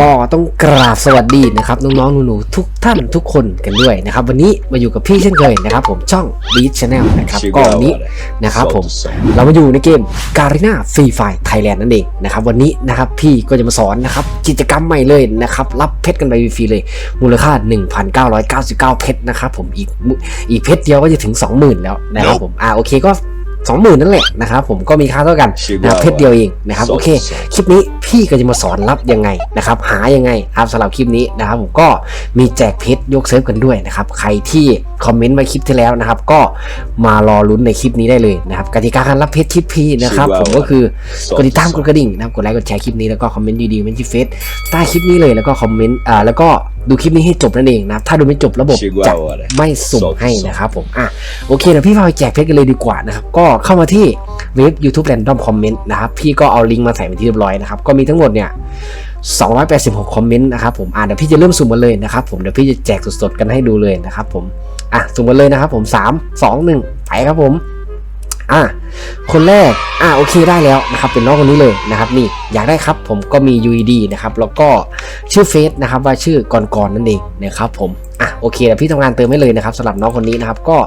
ก็ต้องกราบสวัสดีนะครับน้องๆหนูๆทุกท่านทุกคนกันด้วยนะครับ วันนี้มาอยู่กับพี่เช่นเคยนะครับ ผมช่อง Beat Channel นะครับก็วันนี้นะครับผมเรามาอยู่ในเกม Garena Free Fire Thailand นั่นเองนะครับวันนี้นะครับพี่ก็จะมาสอนนะครับกิจกรรมใหม่เลยนะครับรับเพชรกันไปฟรีๆเลย มูลค่า 1,999 เพชรนะครับผมอีกอีกเพชรเดียวก็จะถึง 20,000 แล้วนะครับผมอ่าโอเคก็ 20,000 นั่นแหละนะครับผมก็มีค่าเท่ากันนะครับเพชรเดียวเองนะครับโอเคคลิปนี้พี่ก็จะมาสอนรับยังไงนะครับหายังไงครับสำหรับคลิปนี้นะครับผมก็มีแจกเพชรยกเซิร์ฟกันด้วยนะครับใครที่คอมเมนต์มาคลิปที่แล้วนะครับก็มารอลุ้นในคลิปนี้ได้เลยนะครับกติกาการรับเพชรคลิปพี่นะครับผมก็คือกดติดตามกดกระดิ่งนะครับกดไลค์กดแชร์คลิปนี้แล้วก็คอมเมนต์ดีๆเมนที่เฟซใต้คลิปนี้เลยแล้วก็คอมเมนต์อ่าแล้วก็ ดูคลิปนี้ให้จบนั่นเองนะครับถ้าดูไม่จบระบบจะไม่สุ่มให้นะครับผมอะโอเคเดี๋ยวพี่พาไปแจกเพชรกันเลยดีกว่านะครับก็เข้ามาที่เว็บ YouTube Random Comment นะครับพี่ก็เอาลิงก์มาใส่เป็นที่เรียบร้อยนะครับก็มีทั้งหมดเนี่ย286 คอมเมนต์นะครับผมอ่าเดี๋ยวพี่จะเริ่มสุ่มกันเลยนะครับผมเดี๋ยวพี่จะแจกสดๆกันให้ดูเลยนะครับผมอะสุ่มกันเลยนะครับผม 3 2 1ไปครับผม อะคนแรกอะโอเคได้แล้วนะครับเป็นน้องคนนี้เลยนะครับนี่อยากได้ครับผมก็มี UED นะครับแล้วก็ชื่อเฟซนะครับว่าชื่อกอนกอนนั่นเองนะครับผมอะโอเคเดี๋ยวพี่ทำงานเติมให้เลยนะครับสำหรับน้องคนนี้นะครับก็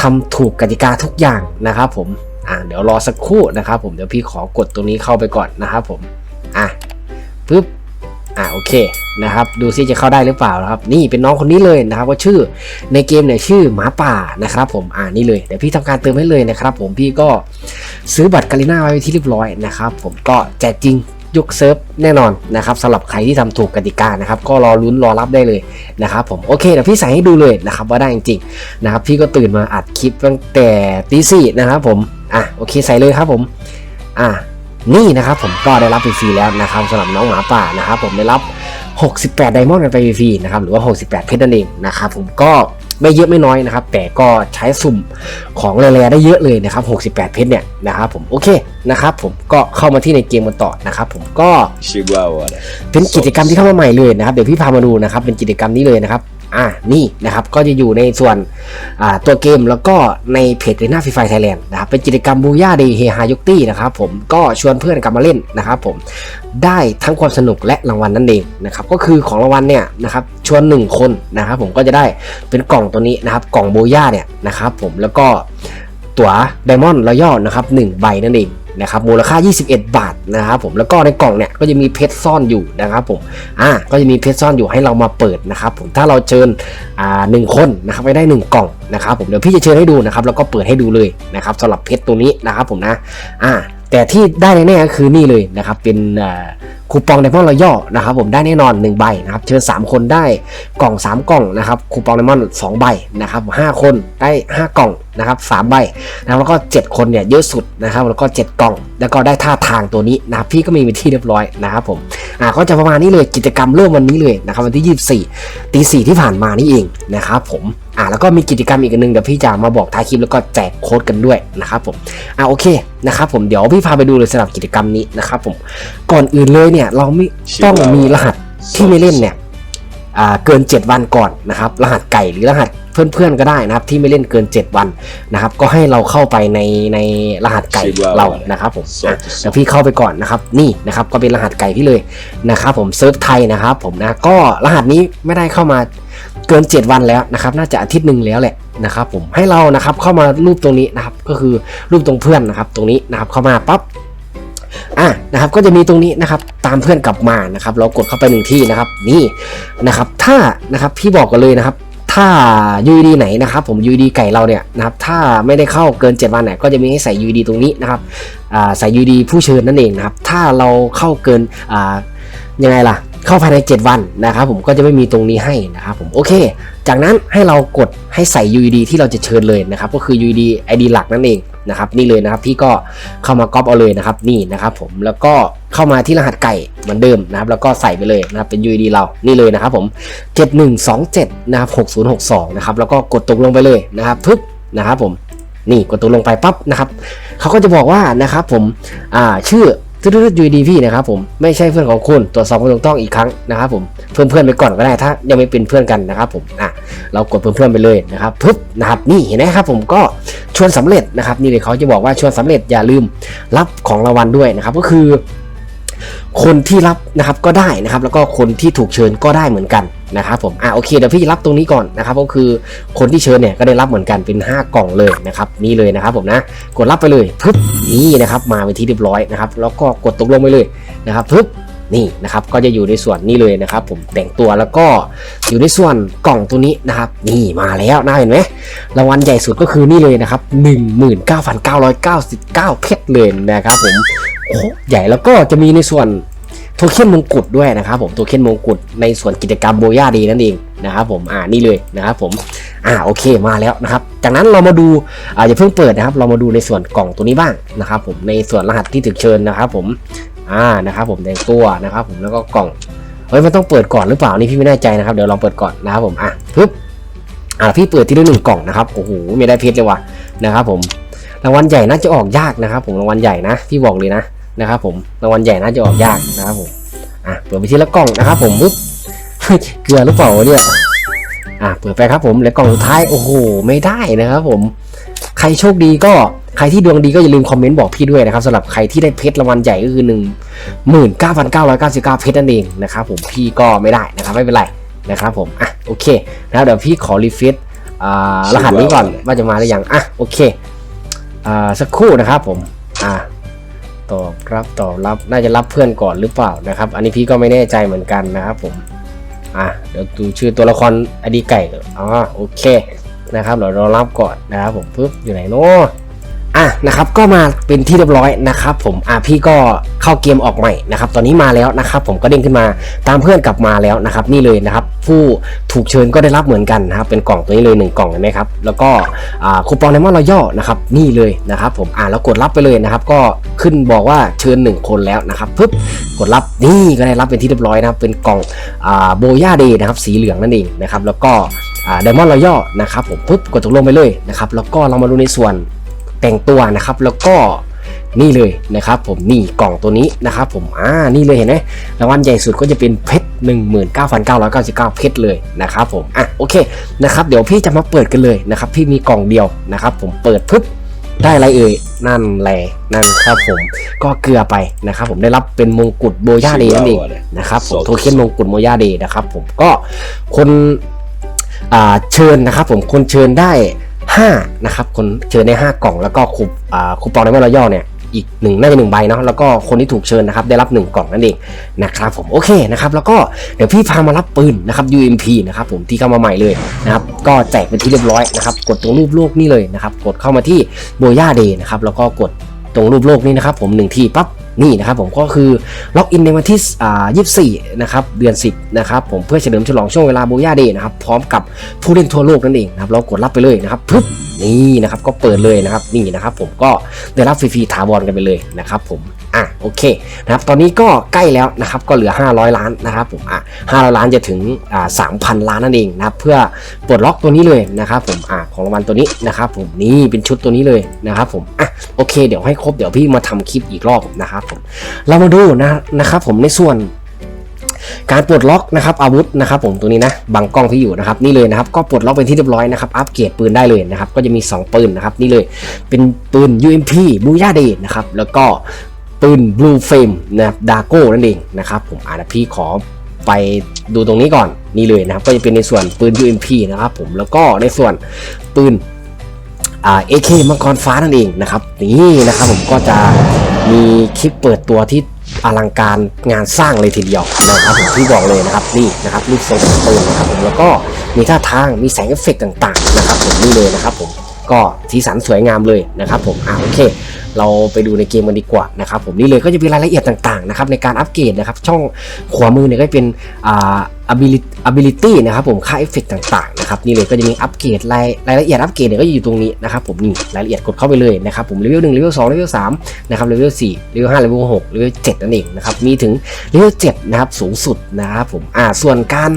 ทำถูกกติกาทุกอย่างนะครับผมอะเดี๋ยวรอสักครู่นะครับผมเดี๋ยวพี่ขอกดตรงนี้เข้าไปก่อนนะครับผมอะปึ๊บ อ่าโอเคนะครับดูซิจะเข้าได้หรือเปล่านะครับ นี่เป็นน้องคนนี้เลยนะครับว่าชื่อในเกมเนี่ยชื่อหมาป่านะครับผมอ่านี่เลยเดี๋ยวพี่ทำการเติมให้เลยนะครับ ผมพี่ก็ซื้อบัตรกาลิน่าไว้ที่เรียบร้อยนะครับผมก็แจกจริงยกเซิร์ฟแน่นอนนะครับสำหรับใครที่ทำถูกกติกานะครับก็รอลุ้นรอรับได้เลยนะครับผมโอเคเดี๋ยวพี่ใส่ให้ดูเลยนะครับว่าได้จริงๆนะครับพี่ก็ตื่นมาอัดคลิปตั้งแต่ตีสี่นะครับผมอะโอเคใส่เลยครับผมอะ นี่นะครับผมก็ได้รับฟรีๆแล้วนะครับสำหรับน้องหมาป่านะครับผมได้รับ 68 ไดมอนด์กันไปฟรีๆนะครับหรือว่า 68 เพชรนั่นเองนะครับผมก็ไม่เยอะไม่น้อยนะครับ แต่ก็ใช้สุ่มของแร่ๆได้เยอะเลยนะครับ 68 เพชรเนี่ยนะครับผมโอเคนะครับผมก็เข้ามาที่ในเกมกันต่อนะครับผมก็ Chihuahua เป็นกิจกรรมที่เข้ามาใหม่เลยนะครับเดี๋ยวพี่พามาดูนะครับเป็นกิจกรรมนี้เลยนะครับ อ่านี่นะครับก็จะอยู่ในส่วนตัวเกมแล้วก็ในเพจเรน่าฟรีไฟไทยแลนด์นะครับเป็นกิจกรรมบูย่าเดย์เฮฮายกตี้นะครับผมก็ชวนเพื่อนกลับมาเล่นนะครับผมได้ทั้งความสนุกและรางวัลนั่นเองนะครับก็คือของรางวัลเนี่ยนะครับชวน 1 คนนะครับผมก็จะได้เป็นกล่องตัวนี้นะครับกล่องบูย่าเนี่ยนะครับผมแล้วก็ตั๋วไดมอนด์รอยัลนะครับ1ใบนั่นเอง นะครับมูลค่า 21 บาทนะครับผมแล้วก็ในกล่องเนี่ยก็จะมีเพชรซ่อนอยู่นะครับผมอ่าก็จะมีเพชรซ่อนอยู่ให้เรามาเปิดนะครับผมถ้าเราเชิญอ่าหนึ่งคนนะครับไปได้ 1 กล่องนะครับผมเดี๋ยวพี่จะเชิญให้ดูนะครับแล้วก็เปิดให้ดูเลยนะครับสำหรับเพชรตัวนี้นะครับผมนะอ่าแต่ที่ได้แน่ๆก็คือนี่เลยนะครับเป็นอ่า คูปองไดมอนรอยัลนะครับผมได้แน่นอน 1 ใบนะครับเชิญ 3 คนได้กล่อง 3 กล่องนะครับคูปองไดมอน2ใบนะครับ5คนได้ 5 กล่องนะครับ3ใบนะครับแล้วก็ 7 คนเนี่ยเยอะสุดนะครับแล้วก็ 7 กล่อง แล้วก็ได้ท่าทางตัวนี้นะครับพี่ก็มีเป็นที่เรียบร้อยนะครับผมอ่าก็จะประมาณนี้เลยกิจกรรมเริ่มวันนี้เลยนะครับวันที่ 24ตีสี่ที่ผ่านมานี่เองนะครับผมอ่าแล้วก็มีกิจกรรมอีกอันหนึงเดี๋ยวพี่จะมาบอกท้ายคลิปแล้วก็แจกโค้ดกันด้วยนะครับผมอ่าโอเคนะครับผมเดี๋ยวพี่พาไปดูเลยสำหรับกิจกรรมนี้นะครับผมก่อนอื่นเลยเนี่ยเราไม่ต้องมีรหัสที่ไม่เล่นเนี่ยอ่าเกิน 7 วันก่อนนะครับ รหัสไก่หรือรหัสเพื่อนๆก็ได้นะครับ ที่ไม่เล่นเกิน 7 วันนะครับ ก็ให้เราเข้าไปในในรหัสไก่เรานะครับผมอะเดี๋ยวพี่เข้าไปก่อนนะครับ นี่นะครับก็เป็นรหัสไก่พี่เลยนะครับ ผมเซิร์ฟไทยนะครับ ผมนะก็รหัสนี้ไม่ได้เข้ามาเกิน 7 วันแล้วนะครับ น่าจะอาทิตย์หนึ่งแล้วแหละนะครับ ผมให้เรานะครับเข้ามารูปตรงนี้นะครับ ก็คือรูปตรงเพื่อนนะครับ ตรงนี้นะครับเข้ามาปั๊บ อะนะครับก็จะมีตรงนี้นะครับตามเพื่อนกลับมานะครับ เรากดเข้าไปหนึ่งที่นะครับ นี่นะครับ ถ้านะครับพี่บอกกันเลยนะครับ ถ้า UED ไหนนะครับ ผม UED ไก่เราเนี่ยนะครับ ถ้าไม่ได้เข้าเกิน 7 วันเนี่ยก็จะมีให้ใส่ UED ตรงนี้นะครับใส่ UED ผู้เชิญนั่นเองนะครับ ถ้าเราเข้าเกินยังไงล่ะเข้าภายใน 7 วันนะครับผมก็จะไม่มีตรงนี้ให้นะครับผมโอเค จากนั้นให้เรากดให้ใส่ UED ที่เราจะเชิญเลยนะครับก็คือ UED ID หลักนั่นเอง นะครับนี่เลยนะครับพี่ก็เข้ามาก๊อปเอาเลยนะครับนี่นะครับผมแล้วก็เข้ามาที่รหัสไก่เหมือนเดิมนะครับแล้วก็ใส่ไปเลยนะครับเป็น UID เรานี่เลยนะครับผม 7127นะครับ6062นะครับแล้วก็กดตกลงไปเลยนะครับปึ๊บนะครับผมนี่กดตกลงไปปั๊บนะครับเขาก็จะบอกว่านะครับผมอ่าชื่อ ตืดๆ UED พี่นะครับผมไม่ใช่เพื่อนของคุณตรวจสอบความถูกต้องอีกครั้งนะครับผมเพิ่มเพื่อนไปก่อนก็ได้ถ้ายังไม่เป็นเพื่อนกันนะครับผมอะเรากดเพิ่มเพื่อนไปเลยนะครับปึ๊บนะครับนี่เห็นไหมครับผมก็ชวนสำเร็จนะครับนี่เลยเขาจะบอกว่าชวนสำเร็จอย่าลืมรับของรางวัลด้วยนะครับก็คือ คนที่รับนะครับก็ได้นะครับ แล้วก็คนที่ถูกเชิญก็ได้เหมือนกันนะครับผมอะโอเคเดี๋ยวพี่รับตรงนี้ก่อนนะครับก็คือคนที่เชิญเนี่ยก็ได้รับเหมือนกันเป็น 5 กล่องเลยนะครับนี่เลยนะครับผมนะกดรับไปเลยปึ๊บนี่นะครับมาเป็นที่เรียบร้อยนะครับแล้วก็กดตกลงไปเลยนะครับปึ๊บนี่นะครับก็จะอยู่ในส่วนนี้เลยนะครับ ผมแต่งตัวแล้วก็อยู่ในส่วนกล่องตัวนี้นะครับ นี่มาแล้วนะเห็นไหมรางวัลใหญ่สุดก็คือนี่เลยนะครับ 19,999 เพชรเลยนะครับผม โอ้โหใหญ่แล้วก็จะมีในส่วนโทเค็นมงกุฎด้วยนะครับผมโทเค็นมงกุฎในส่วนกิจกรรมโบย่าดีนั่นเองนะครับผมอ่านี่เลยนะครับผมอ่าโอเคมาแล้วนะครับ จากนั้นเรามาดูอ่าอย่าเพิ่งเปิดนะครับ เรามาดูในส่วนกล่องตัวนี้บ้างนะครับผมในส่วนรหัสที่ถึกเชิญนะครับผมอ่านะครับผมแต่งตัวนะครับผมแล้วก็กล่องเฮ้ยมันต้องเปิดก่อนหรือเปล่านี่พี่ไม่แน่ใจนะครับเดี๋ยวลองเปิดก่อนนะครับผมอะปึ๊บอ่าพี่เปิดที่ได้หนึ่งกล่องนะครับโอ้โหไม่ได้เพชรเลยว่ะนะครับผมรางวัลใหญ่น่าจะออกยากนะครับผมรางวัลใหญ่นะพี่บอกเลยนะ นะครับผมรางวัลใหญ่น่าจะออกยากนะครับผมอะเปิดไปทีละกล่องนะครับผมปุ๊บเกลือหรือเปล่าวะเนี่ยอะเปิดไปครับผมแล้วกล่องสุดท้ายโอ้โหไม่ได้นะครับผม ใครโชคดีก็ใครที่ดวงดีก็อย่าลืมคอมเมนต์บอกพี่ด้วยนะครับสำหรับใครที่ได้เพชรรางวัลใหญ่ก็คือหนึ่งหมื่นเก้าพันเก้าร้อยเก้าสิบเก้าเพชรนั่นเองนะครับผมพี่ก็ไม่ได้นะครับไม่เป็นไรนะครับผมอะโอเคนะครับเดี๋ยวพี่ขอรีเฟซอ่ารหัสนี้ก่อนว่าจะมาหรือยังอะโอเคอ่าสักครู่นะครับผมอ่า ตอบรับตอบรับน่าจะรับเพื่อนก่อนหรือเปล่านะครับ อันนี้พี่ก็ไม่แน่ใจเหมือนกันนะครับผมอะเดี๋ยวดูชื่อตัวละครอดีไก่ก่อนอ๋อโอเคนะครับเดี๋ยวเรารับก่อนนะครับผมปึ๊บอยู่ไหนเนาะ อะนะครับก็มาเป็นที่เรียบร้อยนะครับผมอะพี่ก็เข้าเกมออกใหม่นะครับตอนนี้มาแล้วนะครับผมก็เด้งขึ้นมาตามเพื่อนกลับมาแล้วนะครับนี่เลยนะครับผู้ถูกเชิญก็ได้รับเหมือนกันนะครับเป็นกล่องตัวนี้เลยหนึ่งกล่องเห็นไหมครับแล้วก็อ่าคูปองในมอนรอย่อนะครับนี่เลยนะครับผมอ่าแล้วกดรับไปเลยนะครับก็ขึ้นบอกว่าเชิญหนึ่งคนแล้วนะครับปึ๊บกดรับนี่ก็ได้รับเป็นที่เรียบร้อยนะครับเป็นกล่องอ่าโบย่าเดย์นะครับสีเหลืองนั่นเองนะครับแล้วก็ไดมอนด์รอย่อนะครับผมปึ๊บกดตกลงไปเลยนะครับแล้วก็เรามาดูในส่วน แต่งตัวนะครับ แล้วก็นี่เลยนะครับผมนี่กล่องตัวนี้นะครับผมอ่านี่เลยเห็นไหมรางวัลใหญ่สุดก็จะเป็นเพชร19,999 เพชรเลยนะครับผมอะโอเคนะครับเดี๋ยวพี่จะมาเปิดกันเลยนะครับพี่มีกล่องเดียวนะครับผมเปิดปึ๊บได้อะไรเอ่ยนั่นแหละนั่นครับผมก็เกลือไปนะครับผมได้รับเป็นมงกุฎโบย่าเดย์นั่นเองนะครับผมโทเค็นมงกุฎโบย่าเดย์นะครับผมก็คนอ่าเชิญนะครับผมคนเชิญได้ 5นะครับคนเชิญได้ 5 กล่องแล้วก็คูปอ่าคูปองในเมื่อย่อเนี่ยอีกหนึ่งน่าจะหนึ่งใบเนาะแล้วก็คนที่ถูกเชิญนะครับได้รับ 1 กล่องนั่นเองนะครับผมโอเคนะครับแล้วก็เดี๋ยวพี่พามารับปืนนะครับ UMP นะครับผมที่เข้ามาใหม่เลยนะครับก็แจกเป็นที่เรียบร้อยนะครับกดตรงรูปโลกนี่เลยนะครับกดเข้ามาที่โบย่าเดย์นะครับแล้วก็กดตรงรูปโลกนี่นะครับผมหนึ่งทีปั๊บ นี่นะครับผมก็คือล็อกอินในวันที่ 24 นะครับเดือน 10 นะครับผมเพื่อเฉลิมฉลองช่วงเวลาโบย่าเดย์นะครับพร้อมกับผู้เล่นทั่วโลกนั่นเองนะครับเรากดรับไปเลยนะครับปึ๊บนี่นะครับก็เปิดเลยนะครับนี่นะครับผมก็ได้รับฟรีๆถาวรกันไปเลยนะครับผม อะโอเคนะครับตอนนี้ก็ใกล้แล้วนะครับก็เหลือ 500 ล้านนะครับผมอะ500 ล้านจะถึงอ่า3,000 ล้านนั่นเองนะครับเพื่อปลดล็อกตัวนี้เลยนะครับผมอะของรางวัลตัวนี้นะครับผมนี่เป็นชุดตัวนี้เลยนะครับผมอะโอเค เดี๋ยวให้ครบเดี๋ยวพี่มาทำคลิปอีกรอบนะครับผมเรามาดูนะนะครับผมในส่วนการปลดล็อกนะครับอาวุธนะครับผมตัวนี้นะบังกล้องที่อยู่นะครับนี่เลยนะครับก็ปลดล็อกเป็นที่เรียบร้อยนะครับอัปเกรดปืนได้เลยนะครับก็จะมี 2 ปืนนะครับนี่เลยเป็นปืน UMP บูย่าเดนะครับแล้วก็ ปืน Blue Flame นะครับดาโก้นั่นเองนะครับผมอะพี่ขอไปดูตรงนี้ก่อนนี่เลยนะครับ ก็จะเป็นในส่วนปืน UMP นะครับผมแล้วก็ในส่วนปืนอ่า AK มังกรฟ้านั่นเองนะครับนี่นะครับผมก็จะมีคลิปเปิดตัวที่อลังการงานสร้างเลยทีเดียวนะครับผมที่บอกเลยนะครับนี่นะครับรูปทรงของปืนนะครับผมแล้วก็มีท่าทางมีแสงเอฟเฟกต์ต่าง ๆ นะครับผมนี่เลยนะครับผม ก็สีสันสวยงามเลยนะครับผมอ่าโอเค เราไปดูในเกมกันดีกว่านะครับผมนี่เลยก็จะมีรายละเอียดต่างๆนะครับในการอัปเกรดนะครับช่องขวามือเนี่ยก็เป็นอ่า ability นะครับผมค่าเอฟเฟกต์ต่างๆนะครับนี่เลยก็จะมีอัปเกรดรายรายละเอียดอัปเกรดเนี่ยก็อยู่ตรงนี้นะครับผมนี่รายละเอียดกดเข้าไปเลยนะครับผมเลเวลหนึ่งเลเวลสองเลเวลสามนะครับเลเวลสี่เลเวลห้าเลเวลหกเลเวลเจ็ดนั่นเองนะครับมีถึงเลเวลเจ็ดนะครับสูงสุดนะครับผมอ่าส่วนการ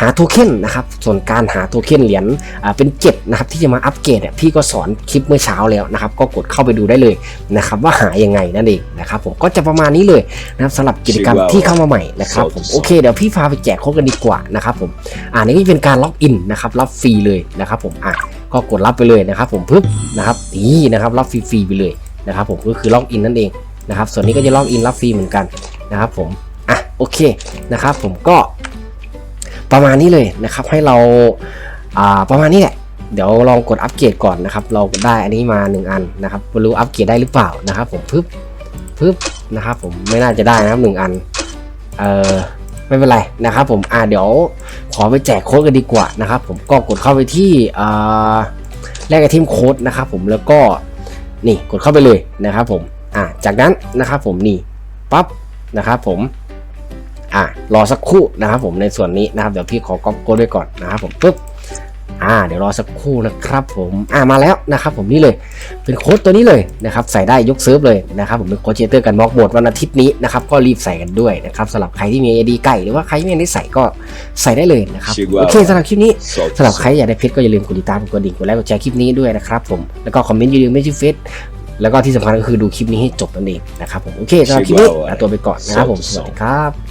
หาโทเค็นนะครับส่วนการหาโทเค็นเหรียญอ่าเป็นเจ็ดนะครับที่จะมาอัปเกรดเนี่ยพี่ก็สอนคลิปเมื่อเช้าแล้วนะครับก็กดเข้าไปดูได้เลยนะครับว่าหายังไงนั่นเองนะครับผมก็จะประมาณนี้เลยนะครับสำหรับกิจกรรมที่เข้ามาใหม่นะครับผมโอเคเดี๋ยวพี่พาไปแจกโค้ดกันดีกว่านะครับผมอ่านี่ก็จะเป็นการล็อกอินนะครับรับฟรีเลยนะครับผมอะก็กดรับไปเลยนะครับผมปึ๊บนะครับนี่นะครับรับฟรีๆไปเลยนะครับผมก็คือล็อกอินนั่นเองนะครับส่วนนี้ก็จะล็อกอินรับฟรีเหมือนกันนะครับผมอะโอเคนะครับผมก็ ประมาณนี้เลยนะครับ ให้เราอ่าประมาณนี้แหละเดี๋ยวลองกดอัปเกรดก่อนนะครับ เราได้อันนี้มา 1 อันนะครับไม่รู้อัปเกรดได้หรือเปล่านะครับ ผมปึ๊บปึ๊บนะครับผมไม่น่าจะได้นะครับหนึ่งอันเออไม่เป็นไรนะครับผมอ่าเดี๋ยวขอไปแจกโค้ดกันดีกว่านะครับ ผมก็กดเข้าไปที่อ่าแลกไอเทมโค้ดนะครับผมแล้วก็นี่กดเข้าไปเลยนะครับผมอ่าจากนั้นนะครับผมนี่ปั๊บนะครับผม อ่ารอสักครู่นะครับผมในส่วนนี้นะครับเดี๋ยวพี่ขอก๊อปโค้ดไว้ก่อนนะครับผมปึ๊บอ่าเดี๋ยวรอสักครู่นะครับผมอ่ามาแล้วนะครับผมนี่เลยเป็นโค้ดตัวนี้เลยนะครับใส่ได้ยกเซิร์ฟเลยนะครับผมเป็นโค้ดเชเตอร์กันบล็อกบดวันอาทิตย์นี้นะครับก็รีบใส่กันด้วยนะครับสำหรับใครที่มีไอดีไก่หรือว่าใครที่ยังไม่ได้ใส่ก็ใส่ได้เลยนะครับ Chihuahua โอเคสำหรับคลิปนี้ Solte สำหรับใครอยากได้เพชรก็อย่าลืมกดติดตามกดกระดิ่งกดไลค์กดแชร์คลิปนี้ด้วยนะครับผมแล้วก็คอมเมนต์อย่าลืมไม่ชื่อเฟซแล้วก็ที่สำคัญก็คือดูคลิปนี้ให้จบนั่นเองนะครับผมโอเคสำหรับคลิปนี้ลาตัวไปก่อนนะครับผมสวัสดีครับ